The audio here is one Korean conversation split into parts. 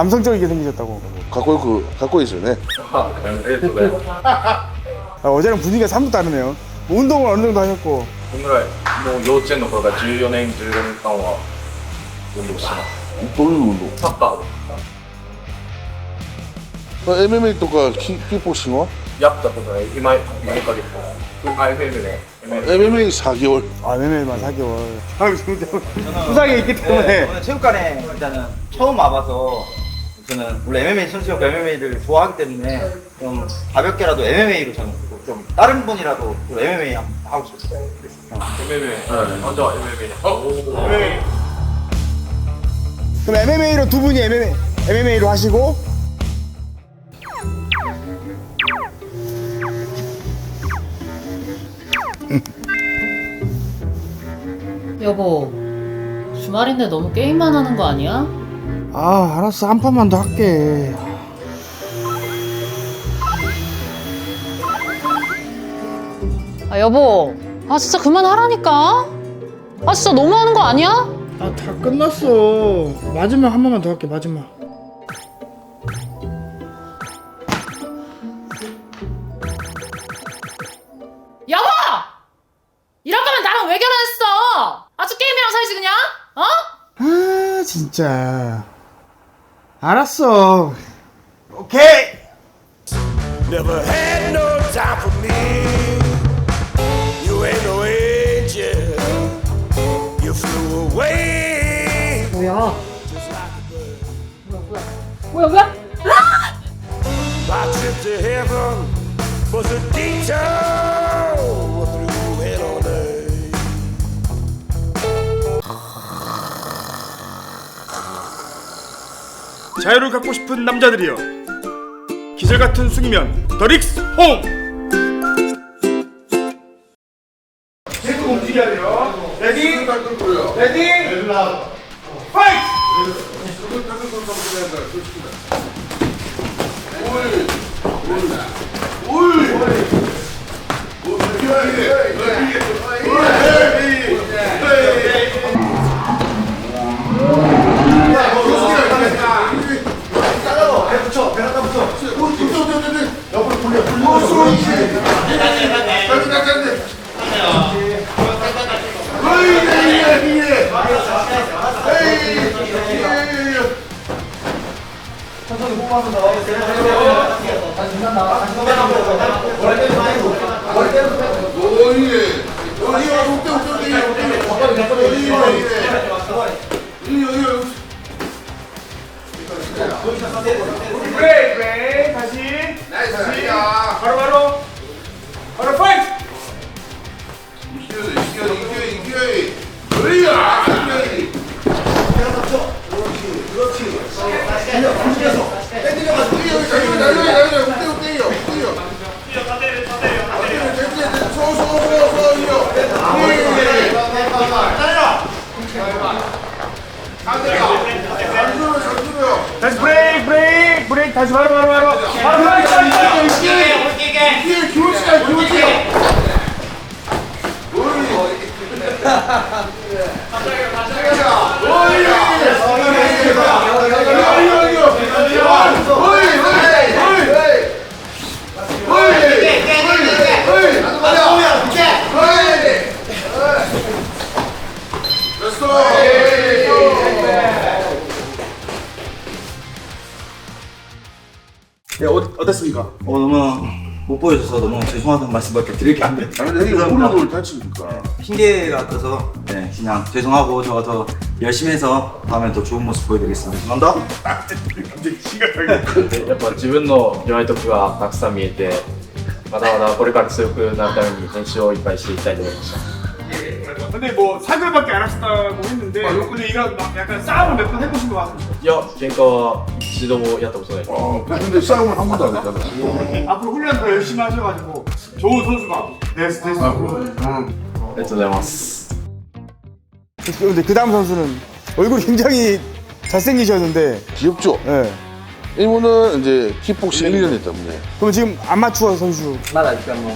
남성적이게 생기셨다고. 갖고 있고 갖고 있어요. 네. ありがとうございます 아, 어제랑 분위기가 사뭇 다르네요. 뭐 운동을 어느 정도 하셨고. こんぐらいもう幼稚園の頃から14年15年間は運動してます 또이 운동. サッカー 어, MMA とかキキックボクシングはやったことない今4ヶ月あ FM で FM MMA 4개월. 아, 네네만 4개월. 아, 지금 부상이 있기 때문에. 오늘 체육관에 일단은 처음 와봐서 저는 원래 MMA 선수였고 MMA를 좋아하기 때문에 좀 가볍게라도 MMA로 저는 좀 다른 분이라도 좀 MMA 한번 하고 싶었어요. MMA 먼저 MMA 어? MMA 그럼 MMA로 두 분이 MMA, MMA로 하시고 여보, 주말인데 너무 게임만 하는 거 아니야? 아 알았어 한 판만 더 할게 아, 여보. 아, 진짜 그만하라니까? 아, 진짜 너무 하는 거 아니야? 아 다 끝났어 마지막 한 번만 더 할게 마지막 여보! 이럴 거면 나랑 왜 결혼했어? 아주 게임이랑 살지, 그냥? 어? 아 진짜 알았어 오케이 Never had no time for me. You ain't no angel. You flew away. 뭐야? 뭐야, 뭐야? My trip to heaven was a detour 자유를 갖고 싶은 남자들이여. 기절 같은 숙이면 더 릭스 홈 브레이크 브레이크 다시 다시 바로 바로 바로 파이트 다시 브레이크 브레이크 다시 바로 바로 바로 바로 파이트 네, 어, 어땠습니까? 어, 너무 못 보여줘서 너무 죄송하다는 말씀밖에 드릴 게 안 돼요. 아니 근데 이게 무릎을 다치니까. 핑계 같아서 네, 그냥 죄송하고 제가 더 열심히 해서 다음에 더 좋은 모습 보여드리겠습니다. 감사합니다. やっぱ自分の弱いとこがたくさん見えてまだまだこれから強くなるために練習をいっぱいしていきたいと思いました 근데 뭐 사글밖에 안 하셨다고 했는데 근데 이런 막 약간 싸움을 몇 번 해보신 것 같습니다 いや喧嘩は一度もやったことないです 어, 근데 싸움을 한 번도 안 했잖아. 앞으로 훈련 더 열심히 하셔가지고 좋은 선수가 됐, 됐습니다 ありがとうございます 근데 그 다음 선수는 얼굴이 굉장히 잘생기셨는데 귀엽죠? 예. 이분은 이제 킥복싱 1년 했다 보네. 그럼 지금 아마추어 선수 まだ時間も、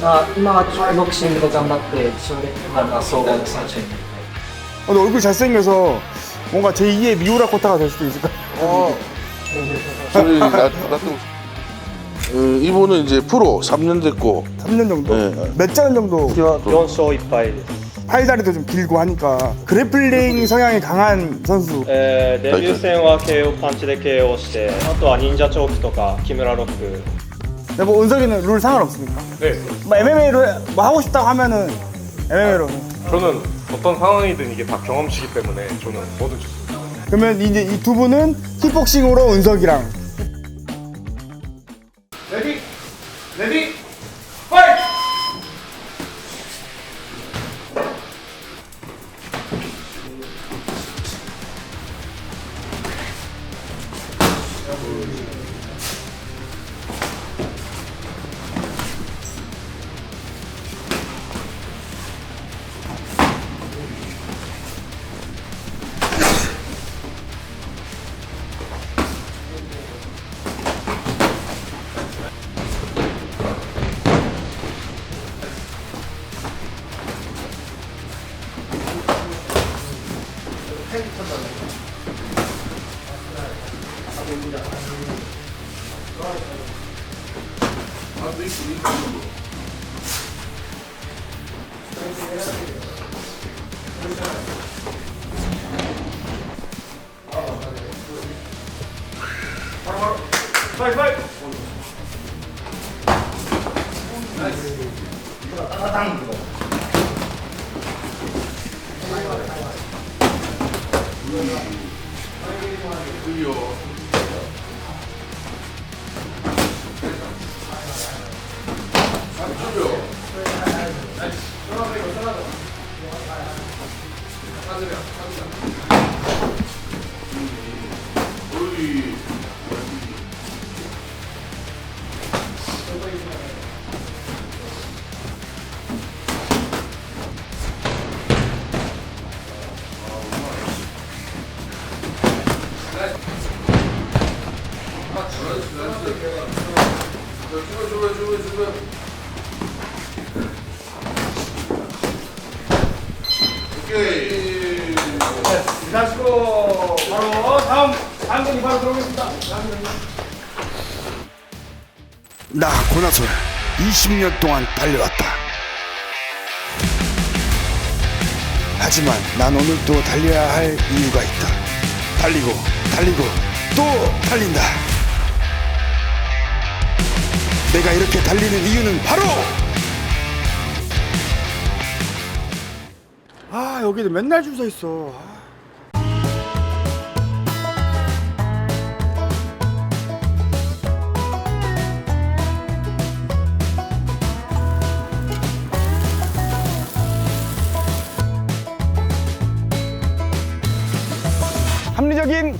まあ、今はボクシングを頑張って、それで、まあ、総合の選手に。 근데 얼굴 잘생겨서 뭔가 제2의 미우라 코타가 될 수도 있을까? 어, 소리 나, 나도 어, 이분은 이제 프로 3년 됐고 3년 정도? 네. 몇 장 정도? 4勝1敗です。 팔다리도 좀 길고 하니까 그래플링 성향이 강한 선수 えーデビュー戦は KO パンチで KO してあとは忍者チョークとか木村ロック 근데 뭐 은석이는 룰 상관없습니까? 네. 뭐 MMA로 뭐 하고 싶다고 하면은 MMA로 저는 어떤 상황이든 이게 다 경험치기 때문에 저는 뭐든 좋습니다. 그러면 이제 이 두 분은 킥복싱으로 은석이랑 레디, 레디, 펜 쳤다. 파이트, 파이트! 자시고 나 고나솔 20년 동안 달려왔다. 하지만 난 오늘 또 달려야 할 이유가 있다. 달리고, 달리고, 또 달린다. 내가 이렇게 달리는 이유는 바로 아 여기는 맨날 줄 서 있어 아.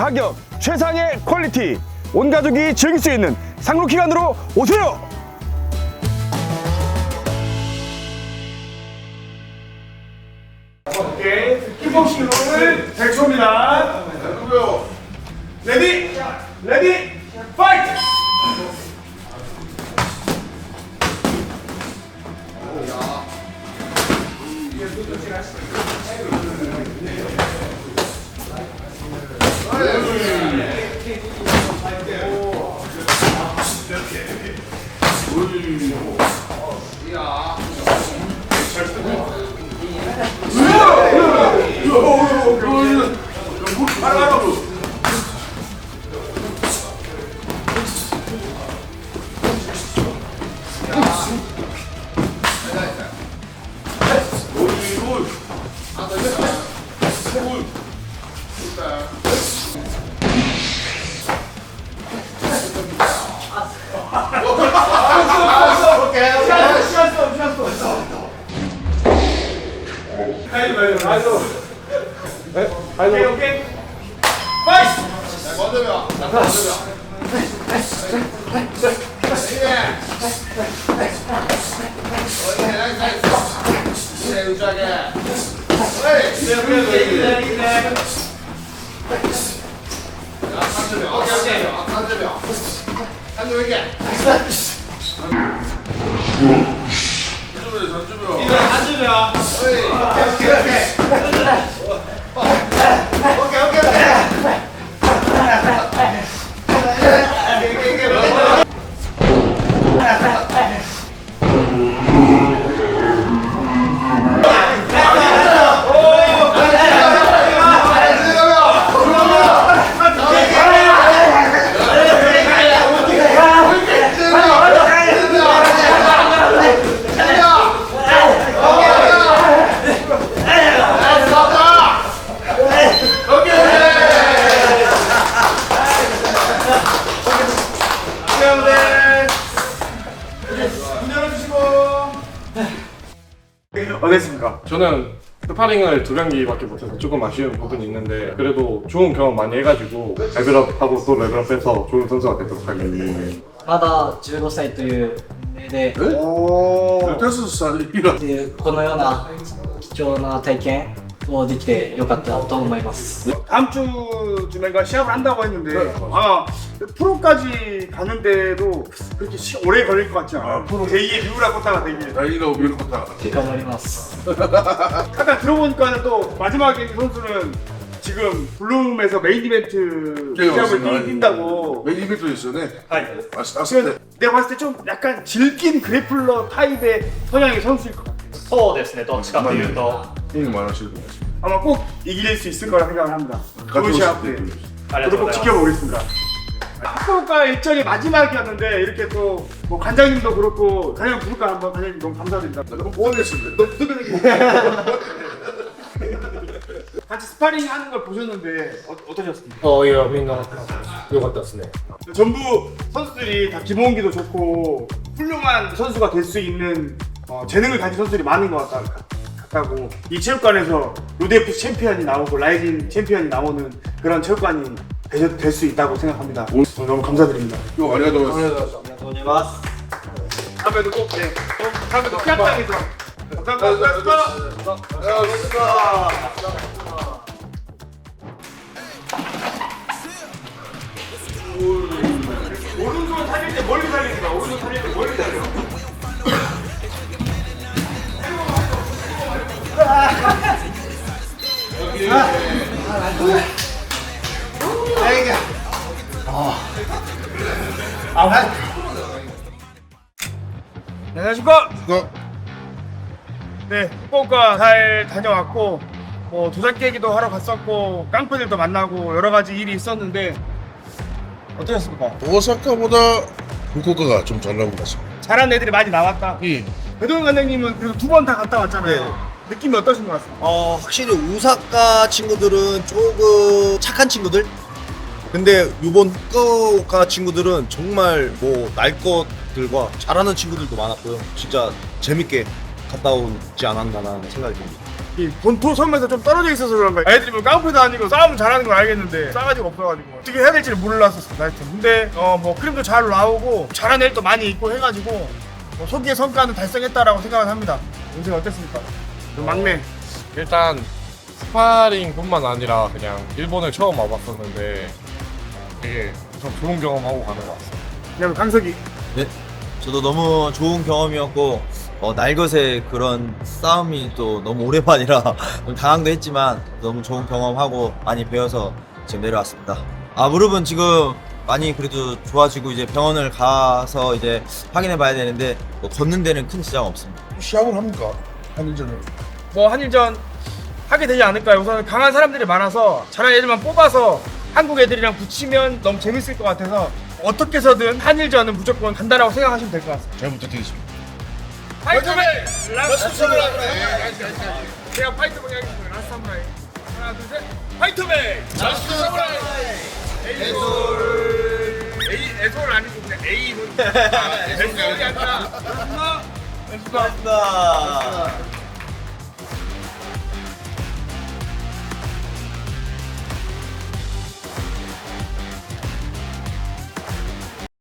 가격, 최상의 퀄리티, 온 가족이 즐길 수 있는 상록 기관으로 오세요. 30秒。 스파링을 두 경기밖에 못해서 조금 아쉬운 부분이 있는데 그래도 좋은 경험 많이 해가지고 레벨업하고 또 레벨업해서 좋은 선수가 되도록 하겠습니다. まだ15歳という年齢で 15살이라 でこのような貴重な体験 をできてよかったと思います 다음 주쯤인가 시합을 한다고 했는데 아마 프로까지 가는데도 그렇게 시, 오래 걸릴 것 같지 않아요. 프로 제2의 류라 꽂다가 되기. 나이로 밀었다 頑張ります 아까 들어보니까 또 마지막에 이 선수는 지금 블룸에서 메인 이벤트 네, 시합을 맞습니다. 뛰- 뛴다고. 메인 이벤트 있어네 아니, 아 아스테 그래서 내가 봤을 때 좀 약간 질긴 그래플러 타입의 성향의 선수일 것 같아요. そうですねどっちかというと 형님 말하시는 거 아 아마 꼭 이길 수 있을 거라 생각을 합니다. 좋은 시합 때 저도 꼭 지켜보겠습니다. 학부가 일정이 마지막이었는데 이렇게 또 뭐 관장님도 그렇고 관장님 부를까 한번 관장님 너무 감사드립니다. 아, 너무 보완했습니다. 너무 뜨거워. 같이 스파링 하는 걸 보셨는데 어, 어떠셨습니까? 어, 예, 민가 요거 갔다 왔네. 전부 선수들이 다 기본기도 좋고 훌륭한 선수가 될 수 있는 어, 재능을 가진 선수들이 많은 것 같다. 같다고 이 체육관에서 로데프 챔피언이 나오고 라이징 챔피언이 나오는 그런 체육관이 될 수 있다고 생각합니다. 오늘 너무 감사드립니다. 요 아리가토 ありがとうございます。 다음에도 꼭 네, 꼭 다음에도 피아땅에서 감사합니다. 오른손 네, 후쿠오카 잘 다녀왔고 뭐 도장 깨기도 하러 갔었고 깡패들도 만나고 여러 가지 일이 있었는데 어떠셨습니까? 오사카보다 후쿠오카가 좀 잘 나온 것 같습니다 잘한 애들이 많이 나왔다. 예. 배동현 관장님은 그래도 두 번 다 갔다 왔잖아요. 느낌이 어떠신 것 같습니까? 어, 확실히 우사카 친구들은 조금 착한 친구들? 근데 요번 후쿠오카 친구들은 정말 뭐 날 것들과 잘하는 친구들도 많았고요. 진짜 재밌게 갔다 오지 않았나라는 생각이 듭니다. 이 본토 섬에서 좀 떨어져 있어서 그런가 애들이 뭐 깡패도 아니고 싸움 잘하는 걸 알겠는데 싸가지가 없어가지고 어떻게 해야 될지를 몰랐었어 하여튼 근데 어뭐 그림도 잘 나오고 잘하는 애들도 많이 있고 해가지고 뭐 소기의 성과는 달성했다라고 생각을 합니다 요새 어땠습니까? 그 막내 일단 스파링뿐만 아니라 그냥 일본을 처음 와봤었는데 되게 좀 좋은 경험하고 가는 것 같습니다. 그냥 강석이 네. 저도 너무 좋은 경험이었고 어, 날것의 그런 싸움이 또 너무 오랜만이라 좀 당황도 했지만 너무 좋은 경험하고 많이 배워서 지금 내려왔습니다. 아 무릎은 지금 많이 그래도 좋아지고 이제 병원을 가서 이제 확인해 봐야 되는데 뭐 걷는 데는 큰 지장 없습니다. 시합을 합니까? 한일전을 뭐 한일전 하게 되지 않을까요? 우선 강한 사람들이 많아서 잘하는 애들만 뽑아서 한국 애들이랑 붙이면 너무 재밌을 것 같아서 어떻게 해서든 한일전은 무조건 간다라고 생각하시면 될 것 같습니다 잘 부탁드리겠습니다 파이터맨! 라스트 사무라이 제가 파이터맨 하겠습니다. 라스트 사무라이 하나 둘셋. 파이터맨! 라스트 사무라이 에이솔. 에이 에솔 아니고 그냥 에이솔 아, 에솔이 아니라. 에솔. 에솔.